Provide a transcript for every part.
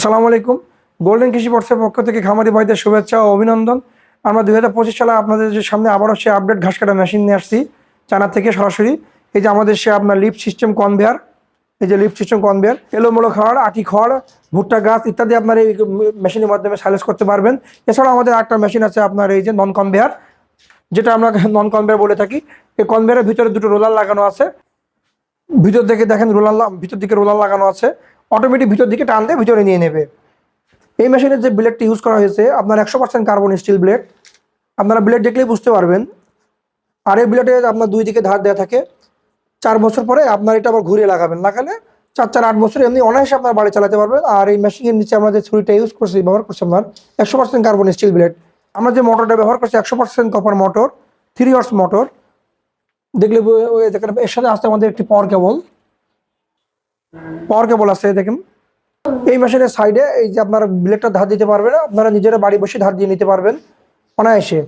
আসসালামু আলাইকুম। গোল্ডেন কৃষি বর্ষের পক্ষ থেকে খামারি ভাইদের শুভেচ্ছা ও অভিনন্দন। আমরা দুই হাজার পঁচিশ সালে আপনাদের যে সামনে আবারও সে আপডেট ঘাস কাটা মেশিন নিয়ে আসছি, চায়না থেকে সরাসরি। এই যে আমাদের সে আপনার লিফট সিস্টেম কনভেয়ার এই যে লিফট সিস্টেম কনভেয়ার এলোমেলো খড় আটি খড় ভুট্টা গাছ ইত্যাদি আপনার এই মেশিনের মাধ্যমে সাইলেস করতে পারবেন। এছাড়াও আমাদের একটা মেশিন আছে আপনার এই যে নন কনভেয়ার যেটা আমরা নন কনভেয়ার বলে থাকি। এই কনভেয়ারের ভিতরে দুটো রোলার লাগানো আছে। ভিতর থেকে দেখেন রোলার ভিতর দিকে রোলার লাগানো আছে। অটোমেটিক ভিতর দিকে টান দিয়ে ভিতরে নিয়ে নেবে। এই মেশিনের যে ব্লেডটি ইউজ করা হয়েছে, আপনার একশো পার্সেন্ট কার্বন স্টিল ব্লেড আপনারা ব্লেড দেখলেই বুঝতে পারবেন। আর এই ব্লেডে আপনার দুই দিকে ধার দেওয়া থাকে। চার বছর পরে আপনার এটা আবার ঘুরিয়ে লাগাবেন। লাগালে চার চার, আট বছর এমনি অনায়াসে আপনার বাড়ি চালাতে পারবেন। আর এই মেশিনের নিচে আমরা যে ছুরিটা ইউজ করছি, ব্যবহার করছি আপনার একশো পার্সেন্ট কার্বন স্টিল ব্লেড আমরা যে মোটরটা ব্যবহার করছি, একশো percent copper motor three horse motor দেখলে এর সাথে আসতে আমাদের একটি পাওয়ার কেবল পাওয়ার কেবল আছে, দেখেন। এই মেশিনের সাইডে এই যে আপনারা ব্লেডটা ধার দিতে পারবেন, আপনারা নিজেরা বাড়ি বসে ধার দিয়ে নিতে পারবেন অনায়াসে।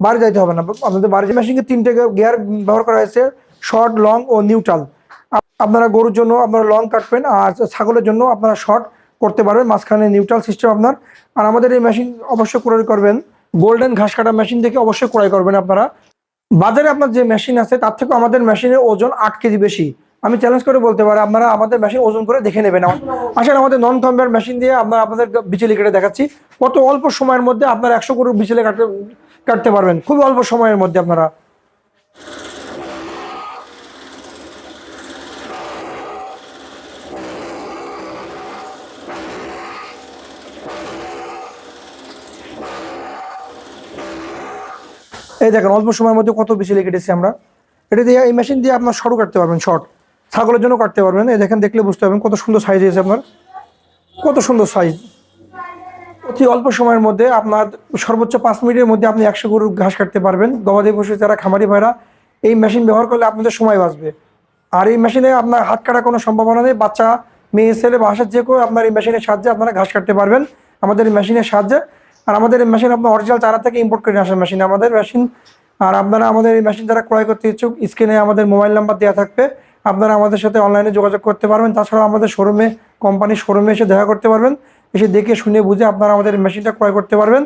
বাড়ি যাইতে হবে না। আপনাদের বাড়ি মেশিনে তিনটে গিয়ার ব্যবহার করা হয়েছে, শর্ট, লং ও নিউট্রাল। আপনারা গরুর জন্য আপনারা লং কাটবেন আর ছাগলের জন্য আপনারা শর্ট করতে পারবেন, মাঝখানে নিউট্রাল সিস্টেম আপনার। আর আমাদের এই মেশিন অবশ্যই ক্রয় করবেন। গোল্ডেন ঘাস কাটা মেশিন থেকে অবশ্যই ক্রয় করবেন আপনারা। বাজারে আপনার যে মেশিন আছে, তার থেকেও আমাদের মেশিনের ওজন আট কেজি বেশি। আমি চ্যালেঞ্জ করে বলতে পারি, আপনারা আমাদের মেশিন ওজন করে দেখে নেবেন। আসলে আমাদের নন কনভেয়ার মেশিন দিয়ে আমরা আপনাদের বিচলি কেটে দেখাচ্ছি। কত অল্প সময়ের মধ্যে আপনারা একশো গরুর বিচলি কাটতে কাটতে পারবেন। খুব অল্প সময়ের মধ্যে আপনারা। এই দেখেন, অল্প সময়ের মধ্যে কত বিচলি কেটেছি আমরা। এটা দিয়ে এই মেশিন দিয়ে আপনার সরু কাটতে পারবেন শর্ট ছাগলের জন্য কাটতে পারবেন। এই দেখেন, দেখলে বুঝতে পারবেন কত সুন্দর সাইজ হয়েছে আপনার। কত সুন্দর সাইজ অতি অল্প সময়ের মধ্যে আপনার সর্বোচ্চ পাঁচ মিনিটের মধ্যে আপনি একশো গরুর ঘাস কাটতে পারবেন। গবাদি পশু যারা খামারি ভাইরা, এই মেশিন ব্যবহার করলে আপনাদের সময় বাঁচবে। আর এই মেশিনে আপনার হাত কাটার কোনো সম্ভাবনা নেই। বাচ্চা, মেয়ে, ছেলে বাসার যে কেউ আপনার এই মেশিনের সাহায্যে আপনারা ঘাস কাটতে পারবেন। আমাদের এই মেশিনের সাহায্যে। আর আমাদের এই মেশিন আপনার অরিজিনাল চারা থেকে ইম্পোর্ট করে নিয়ে আসা মেশিন আমাদের মেশিন আর আপনারা আমাদের এই মেশিন যারা ক্রয় করতে ইচ্ছুক স্ক্রিনে আমাদের মোবাইল নাম্বার দেওয়া থাকবে। আপনারা আমাদের সাথে অনলাইনে যোগাযোগ করতে পারবেন। তাছাড়াও আমাদের শোরুমে কোম্পানির শোরুমে এসে দেখা করতে পারবেন। এসে দেখে, শুনে, বুঝে আপনারা আমাদের মেশিনটা ক্রয় করতে পারবেন।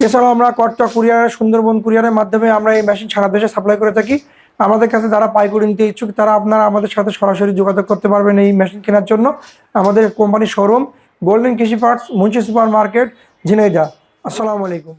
এছাড়াও আমরা কটকা কুরিয়ার, সুন্দরবন কুরিয়ারের মাধ্যমে আমরা এই মেশিন সারা দেশে সাপ্লাই করে থাকি। আমাদের কাছে যারা পাইকারি নিতে ইচ্ছুক, তারা আপনারা আমাদের সাথে সরাসরি যোগাযোগ করতে পারবেন এই মেশিন কেনার জন্য। আমাদের কোম্পানির showroom golden Krishi parts Munshi super market Jhenaidah আসসালামু আলাইকুম।